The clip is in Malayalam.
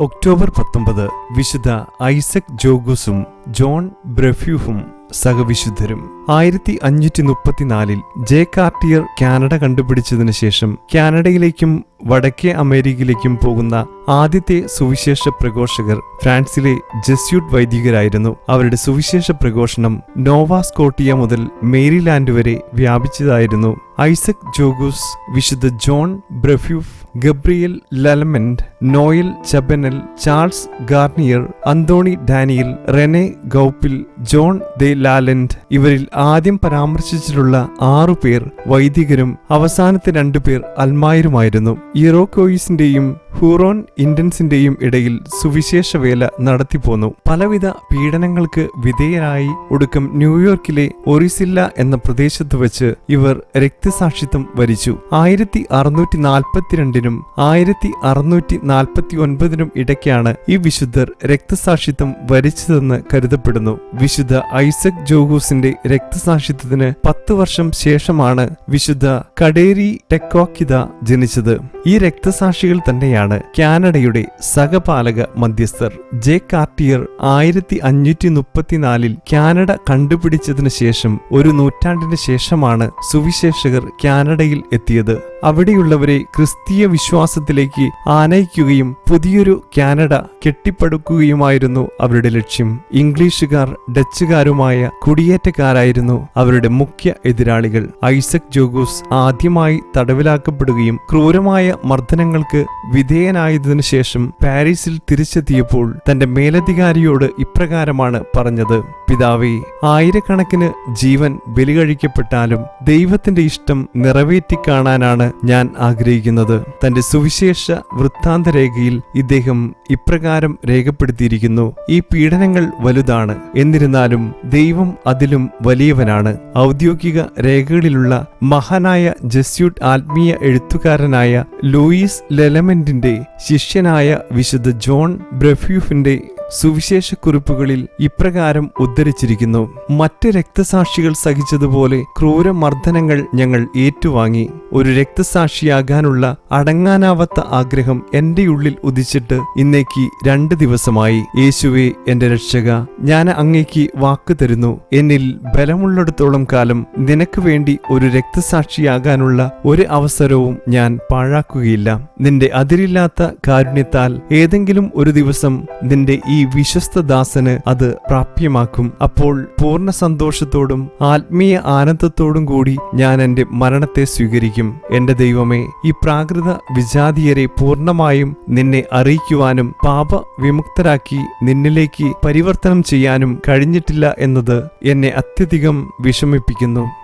ഒക്ടോബർ പത്തൊമ്പത് വിശുദ്ധ ഐസക് ജോഗൂസും ജോൺ ബ്രഫ്യൂഫും സഹവിശുദ്ധരും. ആയിരത്തി അഞ്ഞൂറ്റി മുപ്പത്തിനാലിൽ ജെ കാർട്ടിയർ കാനഡ കണ്ടുപിടിച്ചതിനു ശേഷം കാനഡയിലേക്കും വടക്കേ അമേരിക്കയിലേക്കും പോകുന്ന ആദ്യത്തെ സുവിശേഷ പ്രഘോഷകർ ഫ്രാൻസിലെ ജസ്യൂട്ട് വൈദികരായിരുന്നു. അവരുടെ സുവിശേഷ പ്രഘോഷണം നോവ സ്കോട്ടിയ മുതൽ മേരിലാൻഡ് വരെ വ്യാപിച്ചതായിരുന്നു. ഐസക് ജോഗൂസ് വിശുദ്ധ John Brebeuf Gabriel Lalemant Noel Chabanel Charles Garnier Anthony Daniel Rene Goupil John de Lalande ഇവരിൽ ആദ്യം പരാമർശിച്ചിട്ടുള്ള ആറു പേർ വൈദികരും അവസാനത്തെ രണ്ടു പേർ അൽമായരുമായിരുന്നു. ഇറോക്കോയിസിന്റെയും ഹൂറോൺ ഇന്ത്യൻസിന്റെയും ഇടയിൽ സുവിശേഷ വേല നടത്തിപ്പോന്നു. പലവിധ പീഡനങ്ങൾക്ക് വിധേയരായി ഒടുക്കം ന്യൂയോർക്കിലെ ഒറിസില്ല എന്ന പ്രദേശത്ത് വെച്ച് ഇവർ രക്തസാക്ഷിത്വം വരിച്ചു. ആയിരത്തി അറുന്നൂറ്റി നാൽപ്പത്തിരണ്ടിനും ആയിരത്തി അറുന്നൂറ്റി നാൽപ്പത്തി ഒൻപതിനും ഇടയ്ക്കാണ് ഈ വിശുദ്ധർ രക്തസാക്ഷിത്വം വരിച്ചതെന്ന് കരുതപ്പെടുന്നു. വിശുദ്ധ ഐസക് ജോഹൂസിന്റെ രക്തസാക്ഷിത്വത്തിന് പത്ത് വർഷം ശേഷമാണ് വിശുദ്ധ കടേരി ടെക്കോക്കിത ജനിച്ചത്. ഈ രക്തസാക്ഷികൾ തന്നെയാണ് കാനഡയുടെ സഹപാലക മധ്യസ്ഥർ. ജെ കാർട്ടിയർ ആയിരത്തി അഞ്ഞൂറ്റി മുപ്പത്തിനാലിൽ കാനഡ കണ്ടുപിടിച്ചതിനു ശേഷം ഒരു നൂറ്റാണ്ടിന് ശേഷമാണ് സുവിശേഷകർ കാനഡയിൽ എത്തിയത്. അവിടെയുള്ളവരെ ക്രിസ്തീയ വിശ്വാസത്തിലേക്ക് ആനയിക്കുകയും പുതിയൊരു കാനഡ കെട്ടിപ്പടുക്കുകയുമായിരുന്നു അവരുടെ ലക്ഷ്യം. ഇംഗ്ലീഷുകാർ ഡച്ചുകാരുമായ കുടിയേറ്റക്കാരായിരുന്നു അവരുടെ മുഖ്യ എതിരാളികൾ. ഐസക് ജോഗൂസ് ആദ്യമായി തടവിലാക്കപ്പെടുകയും ക്രൂരമായ മർദ്ദനങ്ങൾക്ക് വിധേയനായതിനു ശേഷം പാരീസിൽ തിരിച്ചെത്തിയപ്പോൾ തന്റെ മേലധികാരിയോട് ഇപ്രകാരമാണ് പറഞ്ഞത്. പിതാവേ ആയിരക്കണക്കിന് ജീവൻ ബലികഴിക്കപ്പെട്ടാലും ദൈവത്തിന്റെ ഇഷ്ടം നിറവേറ്റി കാണാനാണ് ഞാൻ ആഗ്രഹിക്കുന്നത്. തന്റെ സുവിശേഷ വൃത്താന്ത രേഖയിൽ ഇദ്ദേഹം ഇപ്രകാരം രേഖപ്പെടുത്തിയിരിക്കുന്നു ഈ പീഡനങ്ങൾ വലുതാണ് എന്നിരുന്നാലും ദൈവം അതിലും വലിയവനാണ്. ഔദ്യോഗിക രേഖകളിലുള്ള മഹാനായ ജസ്യൂട്ട് ആത്മീയ എഴുത്തുകാരനായ ലൂയിസ് ലെലമെന്റിന്റെ ശിഷ്യനായ വിശുദ്ധ ജോൺ ബ്രഫ്യൂഫിന്റെ സുവിശേഷ കുറിപ്പുകളിൽ ഇപ്രകാരം ഉദ്ധരിച്ചിരിക്കുന്നു. മറ്റ് രക്തസാക്ഷികൾ സഹിച്ചതുപോലെ ക്രൂരമർദ്ദനങ്ങൾ ഞങ്ങൾ ഏറ്റുവാങ്ങി. ഒരു രക്തസാക്ഷിയാകാനുള്ള അടങ്ങാനാവാത്ത ആഗ്രഹം എന്റെ ഉള്ളിൽ ഉദിച്ചിട്ട് ഇന്നേക്ക് രണ്ട് ദിവസമായി. യേശുവെ എന്റെ രക്ഷക ഞാൻ അങ്ങേക്ക് വാക്ക് തരുന്നു. എന്നിൽ ബലമുള്ളിടത്തോളം കാലം നിനക്ക് വേണ്ടി ഒരു രക്തസാക്ഷിയാകാനുള്ള ഒരു അവസരവും ഞാൻ പാഴാക്കുകയില്ല. നിന്റെ അതിരില്ലാത്ത കാരുണ്യത്താൽ ഏതെങ്കിലും ഒരു ദിവസം നിന്റെ ഈ വിശ്വസ്ത ദാസന് അത് പ്രാപ്യമാക്കും. അപ്പോൾ പൂർണ സന്തോഷത്തോടും ആത്മീയ ആനന്ദത്തോടും കൂടി ഞാൻ എന്റെ മരണത്തെ സ്വീകരിക്കും. എന്റെ ദൈവമേ ഈ പ്രാകൃത വിജാതീയരെ പൂർണമായും നിന്നെ അറിയിക്കുവാനും പാപ വിമുക്തരാക്കി നിന്നിലേക്ക് പരിവർത്തനം ചെയ്യാനും കഴിഞ്ഞിട്ടില്ല എന്നത് എന്നെ അത്യധികം വിഷമിപ്പിക്കുന്നു.